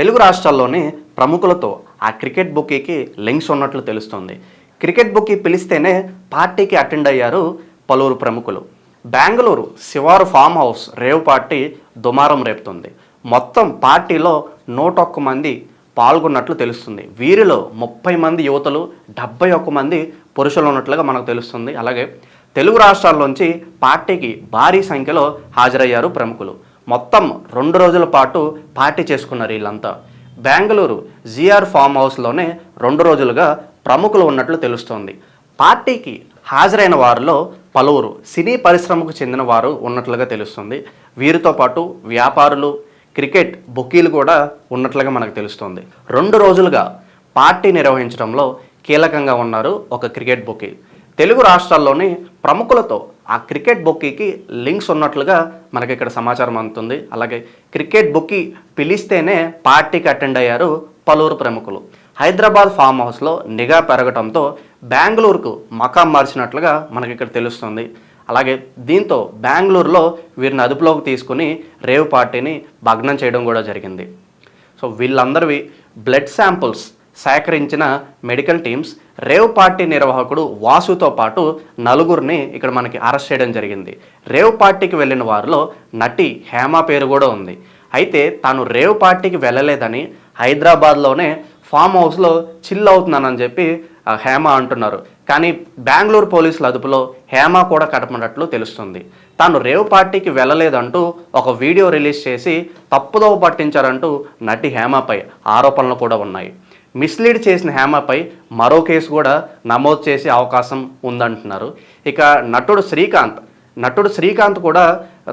తెలుగు రాష్ట్రాల్లోని ప్రముఖులతో ఆ క్రికెట్ బుకీకి లింక్స్ ఉన్నట్లు తెలుస్తుంది. క్రికెట్ బుకీ పిలిస్తేనే పార్టీకి అటెండ్ అయ్యారు పలువురు ప్రముఖులు. బెంగళూరు శివారు ఫామ్ హౌస్ రేవ్ పార్టీ దుమారం రేపుతుంది. మొత్తం పార్టీలో నూట ఒక్క మంది పాల్గొన్నట్లు తెలుస్తుంది. వీరిలో ముప్పై మంది యువతలు డెబ్బై ఒక్క మంది పురుషులు ఉన్నట్లుగా మనకు తెలుస్తుంది. అలాగే తెలుగు రాష్ట్రాల్లోంచి పార్టీకి భారీ సంఖ్యలో హాజరయ్యారు ప్రముఖులు. మొత్తం రెండు రోజుల పాటు పార్టీ చేసుకున్నారు వీళ్ళంతా. బెంగళూరు జిఆర్ ఫామ్ హౌస్లోనే రెండు రోజులుగా ప్రముఖులు ఉన్నట్లు తెలుస్తోంది. పార్టీకి హాజరైన వారిలో పలువురు సినీ పరిశ్రమకు చెందిన వారు ఉన్నట్లుగా తెలుస్తుంది. వీరితో పాటు వ్యాపారులు క్రికెట్ బుకీలు కూడా ఉన్నట్లుగా మనకు తెలుస్తుంది. రెండు రోజులుగా పార్టీ నిర్వహించడంలో కీలకంగా ఉన్నారు ఒక క్రికెట్ బుకీ తెలుగు రాష్ట్రాల్లోని ప్రముఖులతో ఆ క్రికెట్ బుక్కీకి లింక్స్ ఉన్నట్లుగా మనకి ఇక్కడ సమాచారం అందుతుంది. అలాగే క్రికెట్ బుక్కీ పిలిస్తేనే పార్టీకి అటెండ్ అయ్యారు పలువురు ప్రముఖులు. హైదరాబాద్ ఫామ్ హౌస్లో నిఘా పెరగడంతో బెంగళూరుకు మకాం మార్చినట్లుగా మనకి ఇక్కడ తెలుస్తుంది. అలాగే దీంతో బెంగళూరులో వీరిని అదుపులోకి తీసుకుని రేవ్ పార్టీని భగ్నం చేయడం కూడా జరిగింది. సో వీళ్ళందరివి బ్లడ్ శాంపుల్స్ సేకరించిన మెడికల్ టీమ్స్ రేవ్ పార్టీ నిర్వాహకుడు వాసుతో పాటు నలుగురిని ఇక్కడ మనకి అరెస్ట్ చేయడం జరిగింది. రేవ్ పార్టీకి వెళ్ళిన వారిలో నటి హేమ పేరు కూడా ఉంది. అయితే తాను రేవ్ పార్టీకి వెళ్ళలేదని హైదరాబాద్లోనే ఫామ్ హౌస్లో చిల్ అవుతున్నానని చెప్పి హేమ అంటున్నారు. కానీ బెంగళూరు పోలీసుల అదుపులో హేమ కూడా కడపనట్లు తెలుస్తుంది. తాను రేవ్ పార్టీకి వెళ్ళలేదంటూ ఒక వీడియో రిలీజ్ చేసి తప్పుదోవ పట్టించారంటూ నటి హేమపై ఆరోపణలు కూడా ఉన్నాయి. మిస్లీడ్ చేసిన హేమపై మరో కేసు కూడా నమోదు చేసే అవకాశం ఉందంటున్నారు. ఇక నటుడు శ్రీకాంత్ నటుడు శ్రీకాంత్ కూడా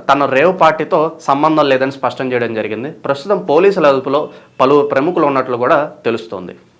తన రేవ్ పార్టీతో సంబంధం లేదని స్పష్టం చేయడం జరిగింది. ప్రస్తుతం పోలీసుల అదుపులో పలువురు ప్రముఖులు ఉన్నట్లు కూడా తెలుస్తోంది.